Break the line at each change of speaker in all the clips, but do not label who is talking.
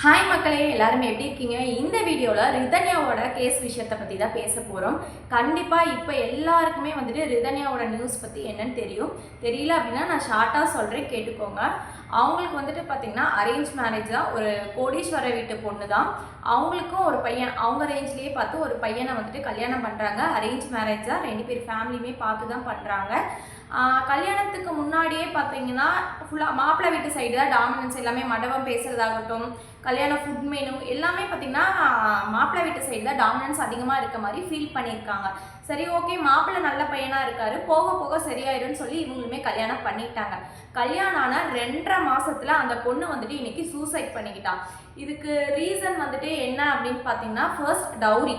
Hi மக்களே எல்லாருமே எப்படி இருக்கீங்க? இந்த வீடியோவில் ரிதன்யாவோட கேஸ் விஷயத்தை பற்றி தான் பேச போகிறோம் கண்டிப்பாக இப்போ எல்லாருக்குமே வந்துட்டு ரிதன்யாவோட நியூஸ் பற்றி என்னன்னு தெரியும். தெரியல அப்படின்னா நான் ஷார்ட்டாக சொல்கிறேன் கேட்டுக்கோங்க. அவங்களுக்கு வந்துட்டு பார்த்திங்கன்னா அரேஞ்ச் மேரேஜ் தான். ஒரு கோடீஸ்வர வீட்டு பொண்ணு தான். அவங்களுக்கும் ஒரு பையன் அவங்க ரேஞ்ச்லேயே பார்த்து ஒரு பையனை வந்துட்டு கல்யாணம் பண்ணுறாங்க அரேஞ்ச் மேரேஜ் தான். ரெண்டு பேர் ஃபேமிலியுமே பார்த்து தான் பண்ணுறாங்க கல்யாணத்துக்கு முன்னாடியே பார்த்தீங்கன்னா ஃபுல்லாக மாப்பிள்ளை வீட்டு சைடு தான் டாமினன்ஸ் எல்லாமே மடவம் பேசுறதாகட்டும் கல்யாண ஃபுட் மெனு எல்லாமே பார்த்தீங்கன்னா மாப்பிள்ளை வீட்டு சைடு தான் டாமினன்ஸ் அதிகமாக இருக்க மாதிரி ஃபீல் பண்ணியிருக்காங்க. சரி ஓகே மாப்பிள்ளை நல்ல பையனாக இருக்காரு போக போக சரியாயிரும்னு சொல்லி இவங்களுமே கல்யாணம் பண்ணிட்டாங்க. கல்யாணம் ஆன ரெண்டரை மாதத்தில் அந்த பொண்ணு வந்துட்டு இன்றைக்கி சூசைட் பண்ணிக்கிட்டான் இதுக்கு ரீசன் வந்துட்டு என்ன அப்படின்னு பார்த்தீங்கன்னா ஃபர்ஸ்ட் டவுரி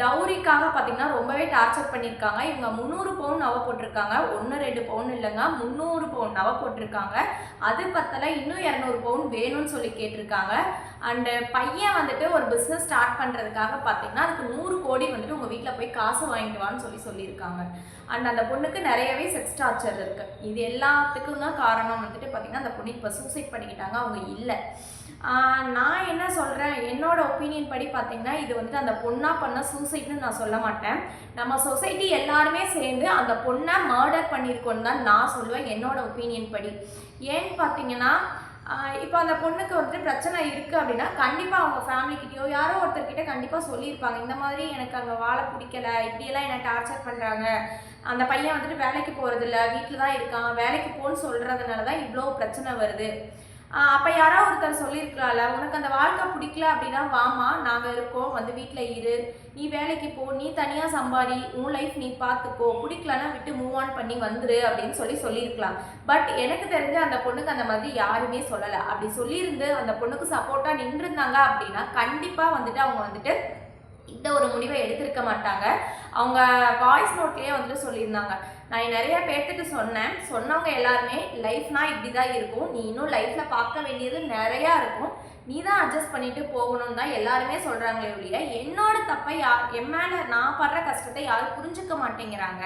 டவுரிக்காக பார்த்தீங்கன்னா ரொம்பவே டார்ச்சர் பண்ணியிருக்காங்க. இவங்க முந்நூறு பவுன் நவ போட்டிருக்காங்க. ஒன்று ரெண்டு பவுன் இல்லைங்க. முந்நூறு பவுன் நவ போட்டிருக்காங்க. அது பத்தல இன்னும் இரநூறு பவுன் வேணும்னு சொல்லி கேட்டிருக்காங்க. அண்டு பையன் வந்துட்டு ஒரு பிஸ்னஸ் ஸ்டார்ட் பண்ணுறதுக்காக பார்த்தீங்கன்னா அதுக்கு நூறு கோடி வந்துட்டு உங்கள் வீட்டில் போய் காசு வாங்கிடுவான்னு சொல்லி சொல்லியிருக்காங்க. அண்ட் அந்த பொண்ணுக்கு நிறையவே செக்ஸ் டார்ச்சர் இருக்குது இது எல்லாத்துக்கும் தான் காரணம் வந்துட்டு பார்த்தீங்கன்னா அந்த பொண்ணு இப்போ சூசைட் பண்ணிக்கிட்டாங்க. அவங்க இல்லை. நான் என்ன சொல்கிறேன் என்னோட ஒப்பீனியன் படி பார்த்தீங்கன்னா இது வந்துட்டு அந்த பொண்ணாக பண்ண சூசைட்னு நான் சொல்ல மாட்டேன். நம்ம சொசைட்டி எல்லாருமே சேர்ந்து அந்த பொண்ணை மர்டர் பண்ணியிருக்கோன்னு தான் நான் சொல்லுவேன் என்னோட ஒப்பீனியன் படி. ஏன்னு பார்த்தீங்கன்னா இப்போ அந்த பொண்ணுக்கு வந்துட்டு பிரச்சனை இருக்குது அப்படின்னா கண்டிப்பாக அவங்க ஃபேமிலிக்கிட்டேயோ யாரோ ஒருத்தர்கிட்ட கண்டிப்பாக சொல்லியிருப்பாங்க. இந்த மாதிரி எனக்கு அங்கே வாழ பிடிக்கல இப்படியெல்லாம் என்னை டார்ச்சர் பண்ணுறாங்க அந்த பையன் வந்துட்டு வேலைக்கு போகிறதில்ல வீட்டில் தான் இருக்கான் வேலைக்கு போன்னு சொல்கிறதுனால தான் இவ்வளோ பிரச்சனை வருது. அப்போ யாராவது ஒருத்தர் சொல்லியிருக்கலாம்ல உனக்கு அந்த வாழ்க்கை பிடிக்கல அப்படின்னா வாமா நாங்கள் இருக்கோம் வந்து வீட்டில் இரு. நீ வேலைக்கு போ நீ தனியாக சம்பாதி உன் லைஃப் நீ பார்த்துக்கோ பிடிக்கலன்னா விட்டு மூவ் ஆன் பண்ணி வந்துரு அப்படின்னு சொல்லி சொல்லியிருக்கலாம். பட் எனக்கு தெரிஞ்ச அந்த பொண்ணுக்கு அந்த மாதிரி யாருமே சொல்லலை. அப்படி சொல்லியிருந்து அந்த பொண்ணுக்கு சப்போர்ட்டாக நின்றுருந்தாங்க அப்படின்னா கண்டிப்பாக வந்துட்டு அவங்க வந்துட்டு இந்த ஒரு முடிவை எடுத்திருக்க மாட்டாங்க. அவங்க வாய்ஸ் நோட்லேயே வந்துட்டு சொல்லியிருந்தாங்க. நான் நிறைய பேர்த்துட்டு சொன்னேன். சொன்னவங்க எல்லாருமே லைஃப்னா இப்படி தான் இருக்கும். நீ இன்னும் லைஃப்பில் பார்க்க வேண்டியது நிறையா இருக்கும். நீ தான் அட்ஜஸ்ட் பண்ணிட்டு போகணும்னு தான் எல்லாருமே சொல்கிறாங்களே ஒழிய என்னோட தப்பை யார் என் மேலே நான் படுற கஷ்டத்தை யாரும் புரிஞ்சுக்க மாட்டேங்கிறாங்க.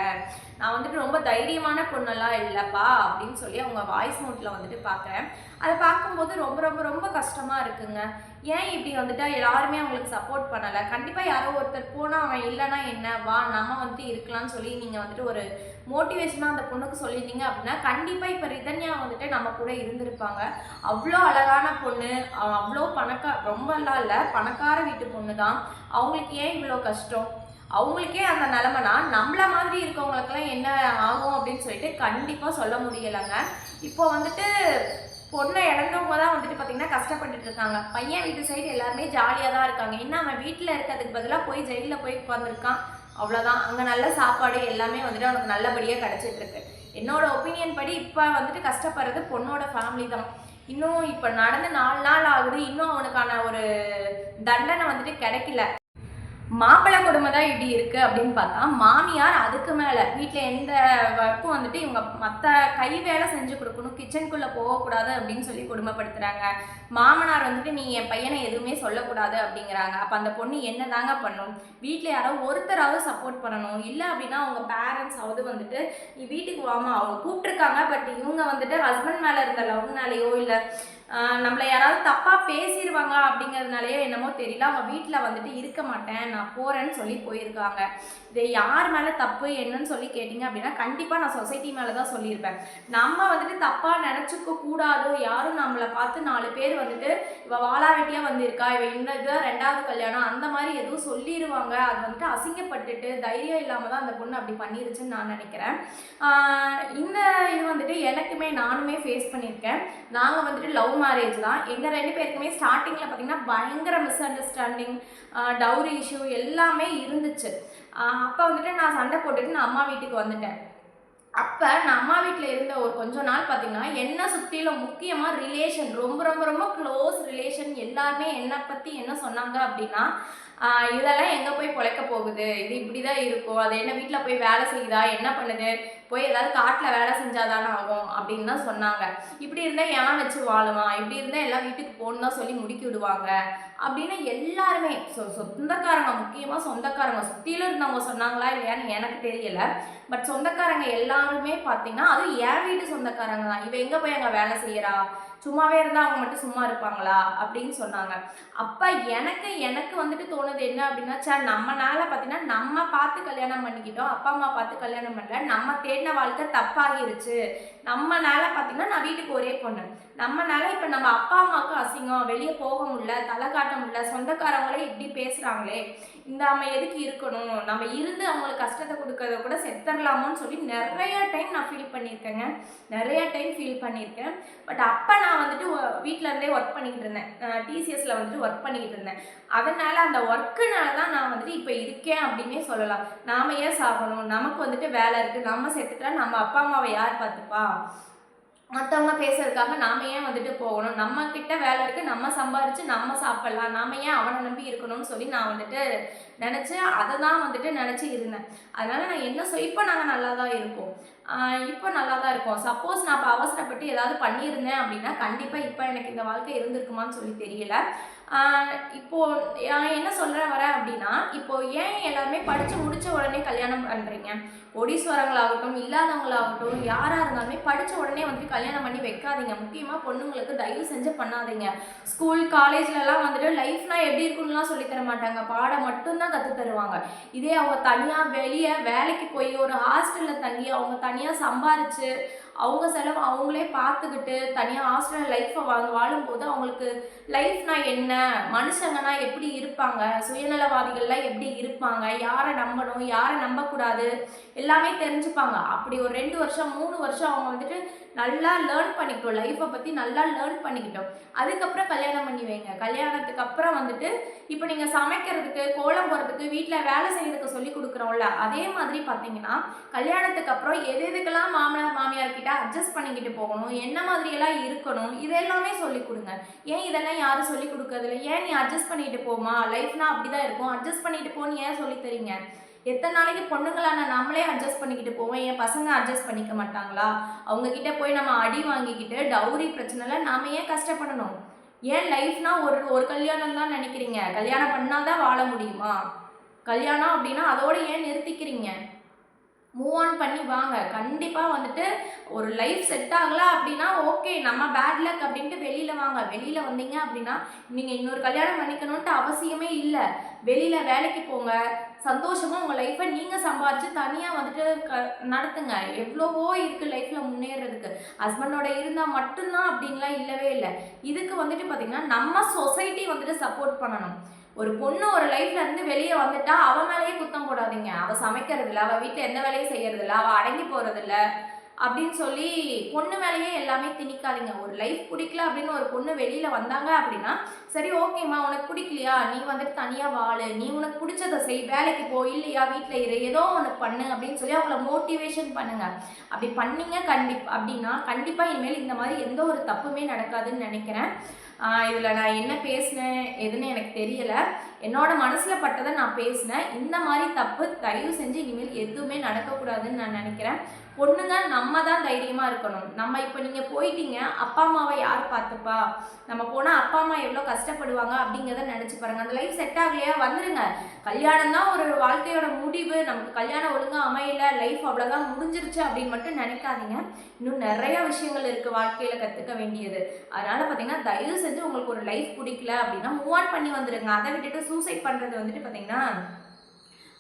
நான் வந்துட்டு ரொம்ப தைரியமான பொண்ணெல்லாம் இல்லைப்பா. அப்படின்னு சொல்லி அவங்க வாய்ஸ் நோட்டில் வந்துட்டு பார்க்குறேன். அதை பார்க்கும்போது ரொம்ப ரொம்ப ரொம்ப கஷ்டமாக இருக்குங்க. ஏன் இப்படி வந்துட்டா? எல்லாருமே அவங்களுக்கு சப்போர்ட் பண்ணலை. கண்டிப்பாக யாரோ ஒருத்தர் போனால் அவன் இல்லைனா என்ன? வா நம்ம வந்துட்டு இருக்கலாம்னு சொல்லி நீங்கள் வந்துட்டு ஒரு மோட்டிவேஷனாக அந்த பொண்ணுக்கு சொல்லியிருந்தீங்க அப்படின்னா கண்டிப்பாக இப்போ ரிதன்யா வந்துட்டு நம்ம கூட இருந்திருப்பாங்க. அவ்வளோ அழகான பொண்ணு. அவ்வளோ பணக்கா ரொம்பலாம் இல்லை. பணக்கார வீட்டு பொண்ணு தான் அவங்களுக்கு ஏன் இவ்வளோ கஷ்டம்? அவங்களுக்கே அந்த நிலமைனா நம்மள மாதிரி இருக்கவங்களுக்கெல்லாம் என்ன ஆகும் அப்படின்னு சொல்லிட்டு கண்டிப்பாக சொல்ல முடியலைங்க. இப்போ வந்துட்டு பொண்ணை இழந்தவங்க தான் வந்துட்டு பார்த்தீங்கன்னா கஷ்டப்பட்டுட்டு இருக்காங்க பையன் வீட்டு சைடு எல்லாருமே ஜாலியாக தான் இருக்காங்க. இன்னும் அவன் வீட்டில் இருக்கிறதுக்கு பதிலாக போய் ஜெயிலில் போய் உட்காந்துருக்கான் அவ்வளோதான் அங்கே நல்ல சாப்பாடு எல்லாமே வந்துட்டு அவனுக்கு நல்லபடியாக கிடச்சிட்டு இருக்கு என்னோட ஒப்பீனியன் படி இப்போ வந்துட்டு கஷ்டப்படுறது பொண்ணோட ஃபேமிலி தான். இன்னும் இப்போ நடந்து நாலு நாள் ஆகுது. இன்னும் அவனுக்கான ஒரு தண்டனை வந்துட்டு கிடைக்கல. மாப்பிள்ளை குடும்பம் தான் இப்படி இருக்குது அப்படின்னு பார்த்தா மாமியார் அதுக்கு மேலே வீட்டில் எந்த ஒர்க்கும் வந்துட்டு இவங்க மற்ற கை வேலை செஞ்சு கொடுக்கணும் கிச்சனுக்குள்ளே போகக்கூடாது அப்படின்னு சொல்லி குடும்பப்படுத்துகிறாங்க மாமனார் வந்துட்டு நீ என் பையனை எதுவுமே சொல்லக்கூடாது அப்படிங்கிறாங்க. அப்போ அந்த பொண்ணு என்ன தாங்க பண்ணும்? வீட்டில் யாரோ ஒருத்தராவது சப்போர்ட் பண்ணணும். இல்லை அப்படின்னா அவங்க பேரண்ட்ஸாவது வந்துட்டு நீ வீட்டுக்கு வாமா அவங்க கூப்பிட்ருக்காங்க பட் இவங்க வந்துட்டு ஹஸ்பண்ட் மேலே இருந்த லவ்னாலேயோ இல்லை நம்மளை யாராவது தப்பாக பேசிடுவாங்க அப்படிங்கிறதுனாலயோ என்னமோ தெரியல. அவங்க வீட்டில் வந்துட்டு இருக்க மாட்டேன் நான் போகிறேன்னு சொல்லி போயிருக்காங்க. இது யார் மேலே தப்பு என்னன்னு சொல்லி கேட்டிங்க அப்படின்னா கண்டிப்பாக நான் சொசைட்டி மேலே தான் சொல்லியிருப்பேன். நம்ம வந்துட்டு தப்பாக நினச்சிக்க கூடாதோ. யாரும் நம்மளை பார்த்து நாலு பேர் வந்துட்டு இவள் வாழாவெட்டியாக வந்திருக்கா இவள் இன்னும் ரெண்டாவது கல்யாணம் அந்த மாதிரி எதுவும் சொல்லிடுவாங்க அது வந்துட்டு அசிங்கப்பட்டுட்டு தைரியம் இல்லாமல் தான் அந்த பொண்ணு அப்படி பண்ணிருச்சுன்னு நான் நினைக்கிறேன். இந்த இது வந்துட்டு எனக்குமே நானுமே ஃபேஸ் பண்ணியிருக்கேன். நாங்கள் வந்துட்டு லவ் மேரேஜ் தான். எங்கள் ரெண்டு பேருக்குமே ஸ்டார்டிங்கில் பார்த்தீங்கன்னா பயங்கர மிஸ் அண்டர்ஸ்டாண்டிங் டவுரி இஷ்யூ எல்லாமே இருந்துச்சு. அப்போ வந்துட்டு நான் சண்டை போட்டுட்டு நான் அம்மா வீட்டுக்கு வந்துட்டேன். அப்போ நான் அம்மா வீட்டில் இருந்த ஒரு கொஞ்ச நாள் பார்த்தீங்கன்னா என்னை சுற்றிலும் முக்கியமாக ரிலேஷன் ரொம்ப ரொம்ப ரொம்ப க்ளோஸ் ரிலேஷன் எல்லாருமே என்னை பற்றி என்ன சொன்னாங்க அப்படின்னா இதெல்லாம் எங்கே போய் பிழைக்க போகுது? இது இப்படி தான் இருக்கும். அது என்ன வீட்டில் போய் வேலை செய்யுதா? என்ன பண்ணுது? போய் ஏதாவது காட்டில் வேலை செஞ்சாதானே ஆகும் அப்படின்னு தான் சொன்னாங்க. இப்படி இருந்தால் ஏன் வச்சு வாழுவான் இப்படி இருந்தால் எல்லாம் வீட்டுக்கு போகணும் தான் சொல்லி முடுக்கி விடுவாங்க. அப்படின்னு எல்லாருமே சொ சொந்தக்காரங்க முக்கியமாக சொந்தக்காரங்க சுற்றிலும் இருந்தவங்க சொன்னாங்களா இல்லையான்னு எனக்கு தெரியலை. பட் சொந்தக்காரங்க எல்லாருமே பார்த்தீங்கன்னா அதுவும் என் வீட்டு சொந்தக்காரங்க தான். இவன் எங்கே போய் அங்கே வேலை செய்கிறா சும்மாவே இருந்தால் அவங்க மட்டும் சும்மா இருப்பாங்களா? அப்படின்னு சொன்னாங்க. அப்போ எனக்கு எனக்கு வந்துட்டு தோணுது என்ன அப்படின்னா சார் நம்மனால பார்த்தீங்கன்னா நம்ம பார்த்து கல்யாணம் பண்ணிக்கிட்டோம் அப்பா அம்மா பார்த்து கல்யாணம் பண்ணல நம்ம தேடின வாழ்க்கை தப்பாகிருச்சு. நம்மனால பார்த்தீங்கன்னா நான் வீட்டுக்கு ஒரே பொண்ணு. நம்மனால இப்போ நம்ம அப்பா அம்மாவுக்கு அசிங்கம் வெளியே போக முடியல தலை காட்ட முடியல சொந்தக்காரங்களே இப்படி பேசுகிறாங்களே இந்த நம்ம எதுக்கு இருக்கணும்? நம்ம இருந்து அவங்களுக்கு கஷ்டத்தை கொடுக்கறத கூட செத்துடலாமோன்னு சொல்லி நிறைய டைம் நான் ஃபீல் பண்ணியிருக்கேங்க. நிறைய டைம் ஃபீல் பண்ணியிருக்கேன். பட் அப்போ நான் வந்துட்டு வீட்டிலருந்தே ஒர்க் பண்ணிக்கிட்டு இருந்தேன். டிசிஎஸ்ல வந்துட்டு ஒர்க் பண்ணிக்கிட்டு இருந்தேன். அதனால் அந்த ஒர்க்குனால தான் நான் வந்துட்டு இப்போ இருக்கேன் அப்படின்னே சொல்லலாம். நாம ஏன் சாகணும்? நமக்கு வந்துட்டு வேலை இருக்குது நம்ம செத்துட்டா நம்ம அப்பா அம்மாவை யார் பார்த்துப்பா? மற்றவங்க பேசுறதுக்காக நாம ஏன் வந்துட்டு போகணும்? நம்ம கிட்ட வேலை இருக்கு நம்ம சம்பாரிச்சு நம்ம சாப்பிடலாம். நாம ஏன் அவனை நம்பி இருக்கணும்னு சொல்லி நான் வந்துட்டு நினச்சி அதை தான் வந்துட்டு நினச்சி இருந்தேன். அதனால நான் என்ன சொல் இப்போ நாங்கள் நல்லா தான் இருக்கோம். இப்போ நல்லா தான் இருக்கும். சப்போஸ் நான் இப்போ அவசரப்பட்டு ஏதாவது பண்ணியிருந்தேன் அப்படின்னா கண்டிப்பாக இப்போ எனக்கு இந்த வாழ்க்கை இருந்திருக்குமான்னு சொல்லி தெரியல. இப்போது இப்போ நான் என்ன சொல்கிற வரேன் அப்படின்னா இப்போ ஏன் எல்லாருமே படித்து முடித்த உடனே கல்யாணம் பண்ணுறீங்க ஒடிஸ்வரங்களாகட்டும் இல்லாதவங்களாகட்டும் யாராக இருந்தாலுமே படித்த உடனே வந்துட்டு கல்யாணம் பண்ணி வைக்காதீங்க. முக்கியமாக பொண்ணுங்களுக்கு தயவு செஞ்சு பண்ணாதீங்க. ஸ்கூல் காலேஜ்லலாம் வந்துட்டு லைஃப்னால் எப்படி இருக்குன்னுலாம் சொல்லித்தர தர மாட்டாங்க. பாடம் மட்டும்தான் கற்றுத் தருவாங்க. இதே அவங்க தனியாக வெளியே வேலைக்கு போய் ஒரு ஹாஸ்டலில் தங்கி அவங்க தனியாக சம்பாரித்து அவங்க செலவு அவங்களே பார்த்துக்கிட்டு தனியாக ஹாஸ்டல் லைஃப்பை வாங்க வாழும்போது அவங்களுக்கு லைஃப்னா என்ன? மனுஷங்கன்னா எப்படி இருப்பாங்க? சுயநலவாதிகள்லாம் எப்படி இருப்பாங்க? யாரை நம்பணும்? யாரை நம்பக்கூடாது? எல்லாமே தெரிஞ்சுப்பாங்க. அப்படி ஒரு ரெண்டு வருஷம் மூணு வருஷம் அவங்க வந்துட்டு நல்லா லேர்ன் பண்ணிக்கிட்டோம். லைஃப்பை பற்றி நல்லா லேர்ன் பண்ணிக்கிட்டோம். அதுக்கப்புறம் கல்யாணம் பண்ணி வைங்க. கல்யாணத்துக்கு அப்புறம் வந்துட்டு இப்போ நீங்கள் சமைக்கிறதுக்கு கோலம் போகிறதுக்கு வீட்டில் வேலை செய்கிறதுக்கு சொல்லி கொடுக்குறோம்ல அதே மாதிரி பார்த்தீங்கன்னா கல்யாணத்துக்கு அப்புறம் எது எதுக்கெல்லாம் மாமனார் மாமியார் கிட்ட அட்ஜஸ்ட் பண்ணிக்கிட்டு போகணும் என்ன மாதிரியெல்லாம் இருக்கணும் இதெல்லாமே சொல்லி கொடுங்க. ஏன் இதெல்லாம் யாரும் சொல்லி கொடுக்கறதில்ல? ஏன் நீ அட்ஜஸ்ட் பண்ணிட்டு போமா லைஃப்னா அப்படிதான் இருக்கும். அட்ஜஸ்ட் பண்ணிட்டு போன்னு ஏன் சொல்லி தரீங்க? எத்தனை நாளைக்கு பொண்ணுங்களான நம்மளே அட்ஜஸ்ட் பண்ணிக்கிட்டு போவோம் என் பசங்க அட்ஜஸ்ட் பண்ணிக்க மாட்டாங்களா? அவங்க கிட்ட போய் நம்ம அடி வாங்கிக்கிட்டு டவுரி பிரச்சனைல நாம ஏன் கஷ்டப்படணும்? ஏன் லைஃப்னா ஒரு ஒரு கல்யாணம் தான் நினைக்கிறீங்க? கல்யாணம் பண்ணாதான் வாழ முடியுமா? கல்யாணம் அப்படின்னா அதோட ஏன் நிறுத்திக்கிறீங்க? மூவ் ஆன் பண்ணி வாங்க. கண்டிப்பாக வந்துட்டு ஒரு லைஃப் செட் ஆகல அப்படின்னா ஓகே நம்ம பேட் லக் அப்படின்ட்டு வெளியில் வாங்க. வெளியில் வந்தீங்க அப்படின்னா நீங்கள் இன்னொரு கல்யாணம் பண்ணிக்கணுன்ட்டு அவசியமே இல்லை. வெளியில் வேலைக்கு போங்க. சந்தோஷமாக உங்கள் லைஃப்பை நீங்கள் சம்பாரித்து தனியாக வந்துட்டு க நடத்துங்க. எவ்வளவோ இருக்குது லைஃப்பில் முன்னேறதுக்கு. ஹஸ்பண்டோட இருந்தால் மட்டும்தான் அப்படின்லாம் இல்லவே இல்லை. இதுக்கு வந்துட்டு பார்த்திங்கன்னா நம்ம சொசைட்டி வந்துட்டு சப்போர்ட் பண்ணணும். ஒரு பொண்ணு ஒரு லைஃப்ல இருந்து வெளியே வந்துட்டா அவ மேலேயே குத்தம் போடாதீங்க. சமைக்கிறது இல்லை அவள் வீட்டில் எந்த வேலையும் செய்கிறது இல்லை அவள் அடங்கி போகிறது இல்லை அப்படின்னு சொல்லி பொண்ணு மேலேயே எல்லாமே திணிக்காதீங்க. ஒரு லைஃப் பிடிக்கல அப்படின்னு ஒரு பொண்ணு வெளியில் வந்தாங்க அப்படின்னா சரி ஓகேம்மா உனக்கு பிடிக்கலையா? நீ வந்துட்டு தனியாக வாழு. நீ உனக்கு பிடிச்சதை செய். வேலைக்கு போ இல்லையா? வீட்டில் இரு. ஏதோ உனக்கு பண்ணு அப்படின்னு சொல்லி அவங்கள மோட்டிவேஷன் பண்ணுங்க. அப்படி பண்ணீங்க கண்டிப்பா அப்படின்னா கண்டிப்பாக இனிமேல் இந்த மாதிரி எந்த ஒரு தப்புமே நடக்காதுன்னு நினைக்கிறேன். இதில் நான் என்ன பேசினேன் எதுன்னு எனக்கு தெரியலை. என்னோட மனசில் பட்டதை நான் பேசினேன். இந்த மாதிரி தப்பு தயவு செஞ்சு இனிமேல் எதுவுமே நடக்கக்கூடாதுன்னு நான் நினைக்கிறேன். பொண்ணுங்க நம்ம தான் தைரியமாக இருக்கணும். நம்ம இப்போ நீங்கள் போயிட்டீங்க அப்பா அம்மாவை யார் பார்த்துப்பா? நம்ம போனால் அப்பா அம்மா எவ்வளோ கஷ்டப்படுவாங்க அப்படிங்கிறத நினச்சி பாருங்கள் அந்த லைஃப் செட் ஆகலையா? வந்துருங்க. கல்யாணம் தான் ஒரு வாழ்க்கையோட முடிவு. நமக்கு கல்யாணம் ஒழுங்காக அமையல. லைஃப் அவ்வளோதான் முடிஞ்சிருச்சு அப்படின்னு மட்டும் நினைக்காதீங்க. இன்னும் நிறைய விஷயங்கள் இருக்குது வாழ்க்கையில் கற்றுக்க வேண்டியது. அதனால் பார்த்தீங்கன்னா தயவு செஞ்சு உங்களுக்கு ஒரு லைஃப் பிடிக்கல அப்படின்னா மூவ் ஆன் பண்ணி வந்துடுங்க அதை விட்டுட்டு சூசைட் பண்ணுறது வந்துட்டு பார்த்தீங்கன்னா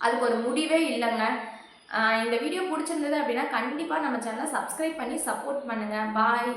அதுக்கு ஒரு முடிவே இல்லைங்க. இந்த வீடியோ பிடிச்சிருந்தது அப்படின்னா கண்டிப்பாக நம்ம சேனலை சப்ஸ்கிரைப் பண்ணி சப்போர்ட் பண்ணுங்கள் பாய்